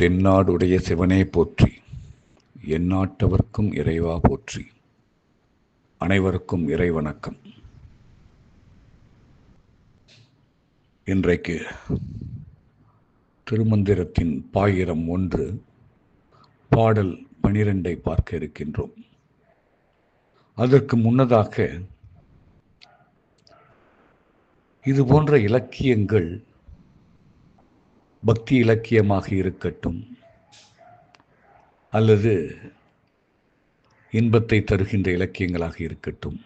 தென்னாடுடைய சிவனே போற்றி. எந்நாட்டவர்க்கும் இறைவா போற்றி. அனைவருக்கும் இறை வணக்கம் இன்றைக்கு திருமந்திரத்தின் பாயிரம் ஒன்று பாடல் பனிரெண்டை பார்க்க இருக்கின்றோம். அதற்கு முன்னதாக இது போன்ற இலக்கியங்கள் பக்தி இலக்கியமாக இருக்கட்டும். அல்லது இன்பத்தை தருகின்ற இலக்கியங்களாக இருக்கட்டும்.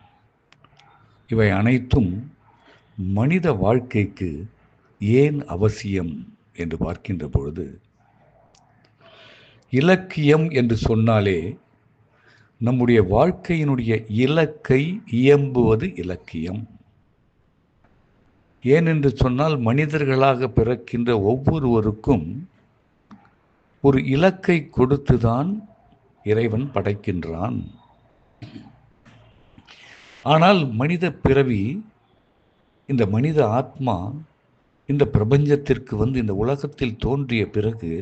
இவை அனைத்தும் மனித வாழ்க்கைக்கு ஏன் அவசியம் என்று பார்க்கின்ற பொழுது இலக்கியம் என்று சொன்னாலே நம்முடைய வாழ்க்கையினுடைய இலக்கை இயம்புவது இலக்கியம். ஏனென்று சொன்னால் மனிதர்களாக பிறக்கின்ற ஒவ்வொருவருக்கும் ஒரு இலக்கை கொடுத்துதான் இறைவன் படைக்கின்றான். ஆனால் மனித பிறவி இந்த மனித ஆத்மா இந்த பிரபஞ்சத்திற்கு வந்து இந்த உலகத்தில் தோன்றிய பிறகு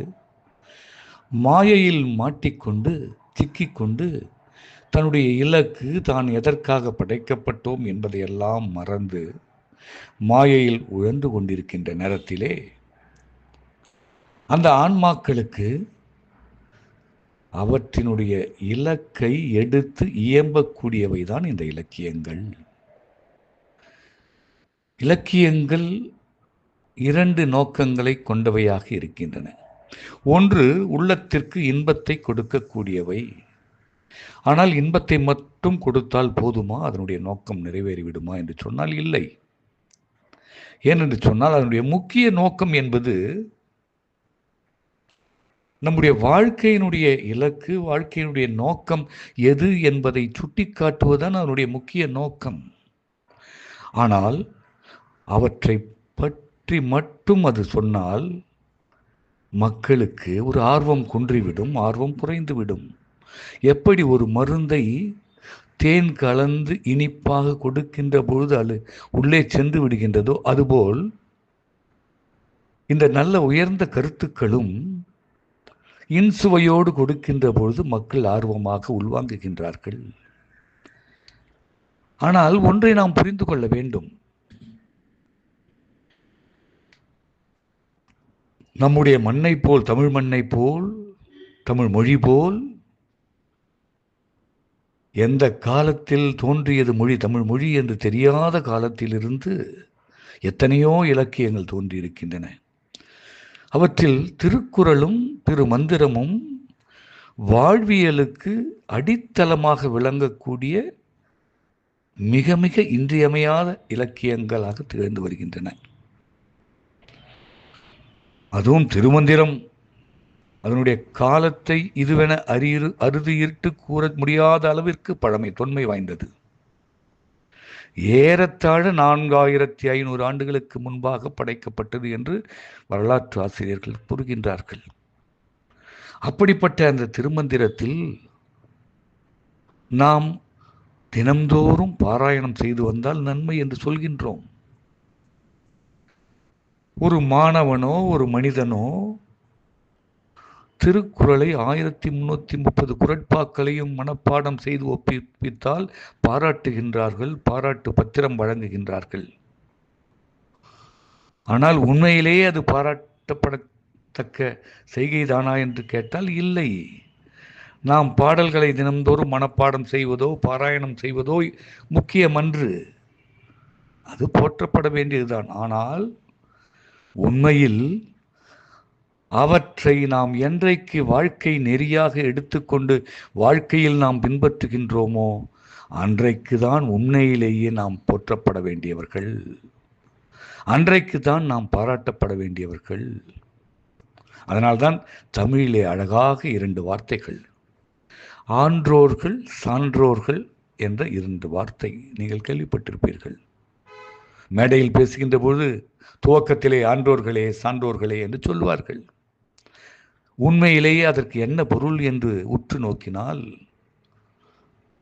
மாயையில் மாட்டிக்கொண்டு சிக்கிக்கொண்டு தன்னுடைய இலக்கு தான் எதற்காக படைக்கப்பட்டோம் என்பதையெல்லாம் மறந்து மாயையில் உழந்து கொண்டிருக்கின்ற நேரத்திலே அந்த ஆன்மாக்களுக்கு அவற்றினுடைய இலக்கை எடுத்து இயம்பக்கூடியவை தான் இந்த இலக்கியங்கள். இலக்கியங்கள் இரண்டு நோக்கங்களை கொண்டவையாக இருக்கின்றன. ஒன்று உள்ளத்திற்கு இன்பத்தை கொடுக்கக்கூடியவை. ஆனால் இன்பத்தை மட்டும் கொடுத்தால் போதுமா? அதனுடைய நோக்கம் நிறைவேறிவிடுமா என்று சொன்னால் இல்லை. ஏனென்று சொன்னால் அதனுடைய முக்கிய நோக்கம் என்பது நம்முடைய வாழ்க்கையினுடைய இலக்கு வாழ்க்கையினுடைய நோக்கம் எது என்பதை சுட்டிக்காட்டுவதுதான் அதனுடைய முக்கிய நோக்கம். ஆனால் அவற்றை பற்றி மட்டும் அது சொன்னால் மக்களுக்கு ஒரு ஆர்வம் குன்றிவிடும் ஆர்வம் குறைந்துவிடும். எப்படி ஒரு மருந்தை தேன் கலந்து இனிப்பாக கொடுக்கின்ற பொழுது அது உள்ளே சென்று விடுகின்றதோ அதுபோல் இந்த நல்ல உயர்ந்த கருத்துக்களும் இன்சுவையோடு கொடுக்கின்ற பொழுது மக்கள் ஆர்வமாக உள்வாங்குகின்றார்கள். ஆனால் ஒன்றை நாம் புரிந்து கொள்ள வேண்டும். நம்முடைய மண்ணை போல் தமிழ் மண்ணை போல் தமிழ் மொழி போல் எந்த காலத்தில் தோன்றியது மொழி தமிழ் மொழி என்று தெரியாத காலத்திலிருந்து எத்தனையோ இலக்கியங்கள் தோன்றியிருக்கின்றன. அவற்றில் திருக்குறளும் திருமந்திரமும் வாழ்வியலுக்கு அடித்தளமாக விளங்கக்கூடிய மிக மிக இன்றியமையாத இலக்கியங்களாக திகழ்ந்து வருகின்றன. அதுவும் திருமந்திரம். அதனுடைய காலத்தை இதுவென அறியிரு அறுதியிட்டு கூற முடியாத அளவிற்கு பழமை தொன்மை வாய்ந்தது. ஏறத்தாழ நான்காயிரத்தி ஐநூறு ஆண்டுகளுக்கு முன்பாக படைக்கப்பட்டது என்று வரலாற்று ஆசிரியர்கள் கூறுகின்றார்கள். அப்படிப்பட்ட அந்த திருமந்திரத்தில் நாம் தினம்தோறும் பாராயணம் செய்து வந்தால் நன்மை என்று சொல்கின்றோம். ஒரு மாணவனோ ஒரு மனிதனோ திருக்குறளை ஆயிரத்தி முன்னூற்றி முப்பது குரட்பாக்களையும் மனப்பாடம் செய்து ஒப்பித்தால் பாராட்டுகின்றார்கள் பாராட்டு பத்திரம் வழங்குகின்றார்கள். ஆனால் உண்மையிலேயே அது பாராட்டப்படத்தக்க செய்கைதானா என்று கேட்டால் இல்லை. நாம் பாடல்களை தினம்தோறும் மனப்பாடம் செய்வதோ பாராயணம் செய்வதோ முக்கியமன்று. அது போற்றப்பட வேண்டியதுதான். ஆனால் உண்மையில் அவற்றை நாம் என்றைக்கு வாழ்க்கை நெறியாக எடுத்துக்கொண்டு வாழ்க்கையில் நாம் பின்பற்றுகின்றோமோ அன்றைக்கு தான் உண்மையிலேயே நாம் போற்றப்பட வேண்டியவர்கள். அன்றைக்கு தான் நாம் பாராட்டப்பட வேண்டியவர்கள். அதனால்தான் தமிழிலே அழகாக இரண்டு வார்த்தைகள். ஆன்றோர்கள் சான்றோர்கள் என்ற இரண்டு வார்த்தை நீங்கள் கேள்விப்பட்டிருப்பீர்கள். மேடையில் பேசுகின்ற பொழுது துவக்கத்திலே ஆன்றோர்களே சான்றோர்களே என்று சொல்வார்கள். உண்மையிலேயே அதற்கு என்ன பொருள் என்று உற்று நோக்கினால்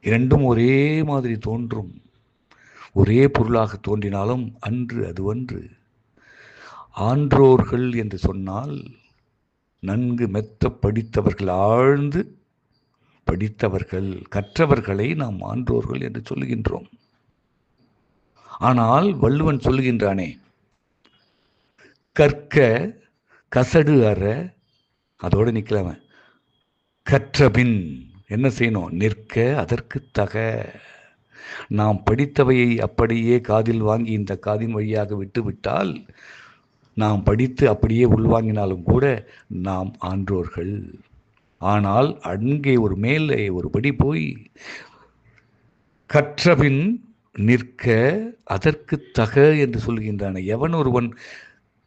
இரண்டும் ஒரே மாதிரி தோன்றும். ஒரே பொருளாக தோன்றினாலும் அன்று அதுவன்று ஆன்றோர்கள் என்று சொன்னால் நன்கு மெத்த படித்தவர்கள் ஆழ்ந்து படித்தவர்கள் கற்றவர்களை நாம் ஆன்றோர்கள் என்று சொல்லுகின்றோம். ஆனால் வள்ளுவன் சொல்லுகின்றானே கற்க கசடு அற அதோடு நிற்கலாம கற்றபின் என்ன செய்யணும்? நிற்க அதற்கு தக. நாம் படித்தவையை அப்படியே காதில் வாங்கி இந்த காதின் வழியாக விட்டுவிட்டால் நாம் படித்து அப்படியே உள்வாங்கினாலும் கூட நாம் ஆன்றோர்கள். ஆனால் அங்கே ஒரு மேலே ஒரு படி போய் கற்றபின் நிற்க அதற்கு தக என்று சொல்கின்றான. எவன் ஒருவன்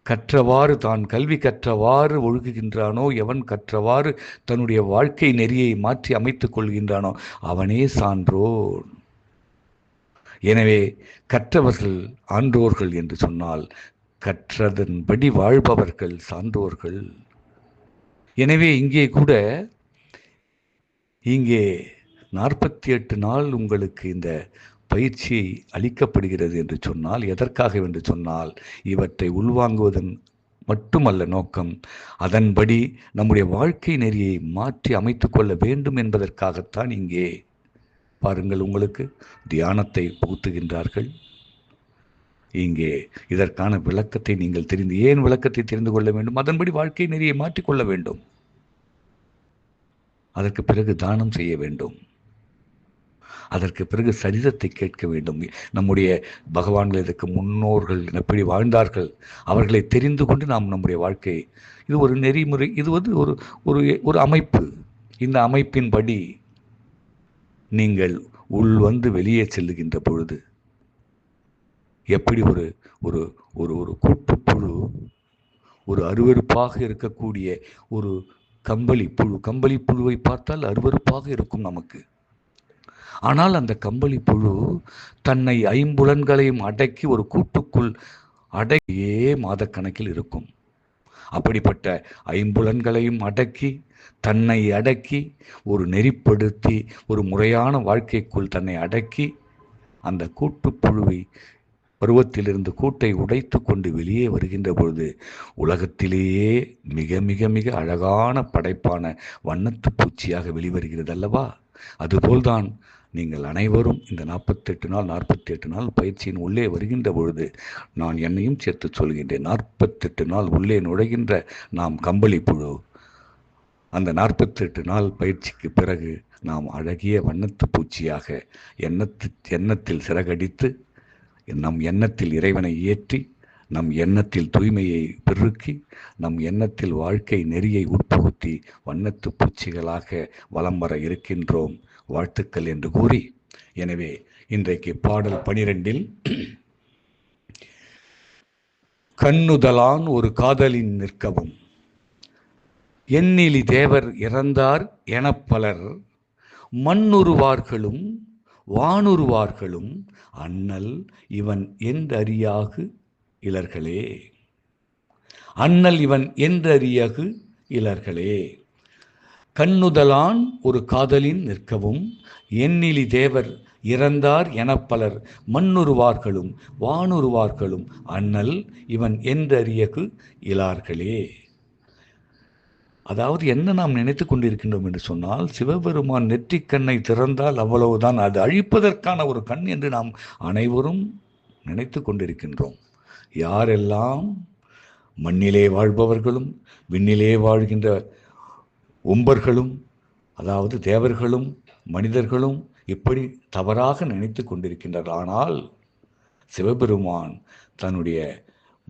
கற்றவாறு தான் கல்வி கற்றவாறு ஒழுகுகின்றானோ எவன் கற்றவாறு தன்னுடைய வாழ்க்கை நெறியை மாற்றி அமைத்துக் கொள்கின்றானோ அவனே சான்றோன். எனவே கற்றவர்கள் ஆன்றோர்கள் என்று சொன்னால் கற்றதன்படி வாழ்பவர்கள் சான்றோர்கள். எனவே இங்கே கூட இங்கே நாற்பத்தி எட்டு நாள் உங்களுக்கு இந்த பயிற்சி அளிக்கப்படுகிறது என்று சொன்னால் எதற்காக என்று சொன்னால் இவற்றை உள்வாங்குவதன் மட்டுமல்ல நோக்கம் அதன்படி நம்முடைய வாழ்க்கை நெறியை மாற்றி அமைத்து கொள்ள வேண்டும் என்பதற்காகத்தான் இங்கே பாருங்கள் உங்களுக்கு தியானத்தை புகுத்துகின்றார்கள். இங்கே இதற்கான விளக்கத்தை நீங்கள் தெரிந்து ஏன் விளக்கத்தை தெரிந்து கொள்ள வேண்டும்? அதன்படி வாழ்க்கை நெறியை மாற்றிக்கொள்ள வேண்டும். அதற்கு பிறகு தானம் செய்ய வேண்டும். அதற்கு பிறகு சரிதத்தை கேட்க வேண்டும். நம்முடைய பகவான்கள் இதற்கு முன்னோர்கள் எப்படி வாழ்ந்தார்கள். அவர்களை தெரிந்து கொண்டு நாம் நம்முடைய வாழ்க்கை. இது ஒரு நெறிமுறை இது வந்து ஒரு ஒரு ஒரு அமைப்பு. இந்த அமைப்பின்படி நீங்கள் உள் வந்து வெளியே செல்லுகின்ற பொழுது எப்படி ஒரு ஒரு ஒரு ஒரு கூட்டுப்புழு ஒரு அருவருப்பாக இருக்கக்கூடிய ஒரு கம்பளி புழு கம்பளி புழுவை பார்த்தால் அருவருப்பாக இருக்கும் நமக்கு. ஆனால் அந்த கம்பளி புழு தன்னை ஐம்புலன்களையும் அடக்கி ஒரு கூட்டுக்குள் அடக்கியே மாதக்கணக்கில் இருக்கும். அப்படிப்பட்ட ஐம்புலன்களையும் அடக்கி தன்னை அடக்கி ஒரு நெறிப்படுத்தி ஒரு முறையான வாழ்க்கைக்குள் தன்னை அடக்கி அந்த கூட்டுப்புழுவை பருவத்திலிருந்து கூட்டை உடைத்து கொண்டு வெளியே வருகின்ற பொழுது உலகத்திலேயே மிக மிக மிக அழகான படைப்பான வண்ணத்து பூச்சியாக வெளிவருகிறது அல்லவா அதுபோல்தான் நீங்கள் அனைவரும் இந்த நாற்பத்தெட்டு நாள் நாற்பத்தி எட்டு நாள் பயிற்சியின் உள்ளே வருகின்ற பொழுது நான் என்னையும் சேர்த்து சொல்கின்றேன். நாற்பத்தெட்டு நாள் உள்ளே நுழைகின்ற நாம் கம்பளி புழு. அந்த நாற்பத்தெட்டு நாள் பயிற்சிக்கு பிறகு நாம் அழகிய வண்ணத்து பூச்சியாக எண்ணத்து எண்ணத்தில் சிறகடித்து நம் எண்ணத்தில் இறைவனை ஏற்றி நம் எண்ணத்தில் தூய்மையை பெருக்கி நம் எண்ணத்தில் வாழ்க்கை நெறியை உட்புகுத்தி வண்ணத்து பூச்சிகளாக வலம் வர இருக்கின்றோம். வாழ்த்துக்கள் என்று கூறி எனவே இன்றைக்கு பாடல் பனிரெண்டில் கண்ணுதலான் ஒரு காதலின் நிற்கவும். எண்ணிலி தேவர் இறந்தார் என பலர் மண்ணுருவார்களும் வானுருவார்களும் அண்ணல் இவன் என்றறியாகு இலர்களே. அண்ணல் இவன் என்றறியகு இலர்களே. கண்ணுதலான் ஒரு காதலின் நிற்கவும் எண்ணிலி தேவர் இறந்தார் என பலர் மண்ணுருவார்களும் வானுருவார்களும் அண்ணல் இவன் என்றறியகு இலார்களே. அதாவது என்ன நாம் நினைத்து கொண்டிருக்கின்றோம் என்று சொன்னால் சிவபெருமான் நெற்றிக் கண்ணை திறந்தால் அவ்வளவுதான். அது அழிப்பதற்கான ஒரு கண் என்று நாம் அனைவரும் நினைத்து கொண்டிருக்கின்றோம். யாரெல்லாம் மண்ணிலே வாழ்பவர்களும் விண்ணிலே வாழ்கின்ற உம்பர்களும் அதாவது தேவர்களும் மனிதர்களும் இப்படி தவறாக நினைத்து கொண்டிருக்கின்றார் ஆனால் சிவபெருமான் தன்னுடைய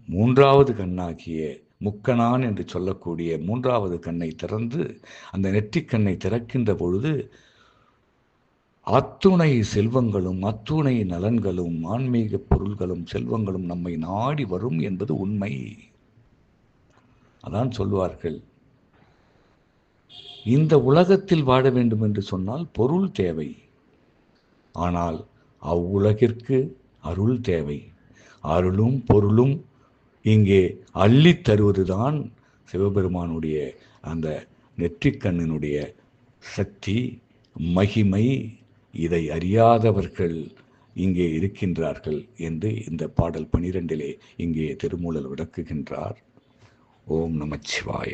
மூன்றாவது கண்ணாகிய முக்கணான் என்று சொல்லக்கூடிய மூன்றாவது கண்ணை திறந்து அந்த நெற்றிக் கண்ணை திறக்கின்ற பொழுது அத்துணை செல்வங்களும் அத்துணை நலன்களும் ஆன்மீக பொருள்களும் செல்வங்களும் நம்மை நாடி வரும் என்பது உண்மை. அதான் சொல்வார்கள். இந்த உலகத்தில் வாழ வேண்டும் என்று சொன்னால் பொருள் தேவை. ஆனால் அவ்வுலகிற்கு அருள் தேவை. அருளும் பொருளும் இங்கே அள்ளித் தருவதுதான் சிவபெருமானுடைய அந்த நெற்றிக்கண்ணினுடைய சக்தி மகிமை. இதை அறியாதவர்கள் இங்கே இருக்கின்றார்கள் என்று இந்த பாடல் பனிரெண்டிலே இங்கே திருமூலர் விளக்குகின்றார். ஓம் நமச்சிவாய.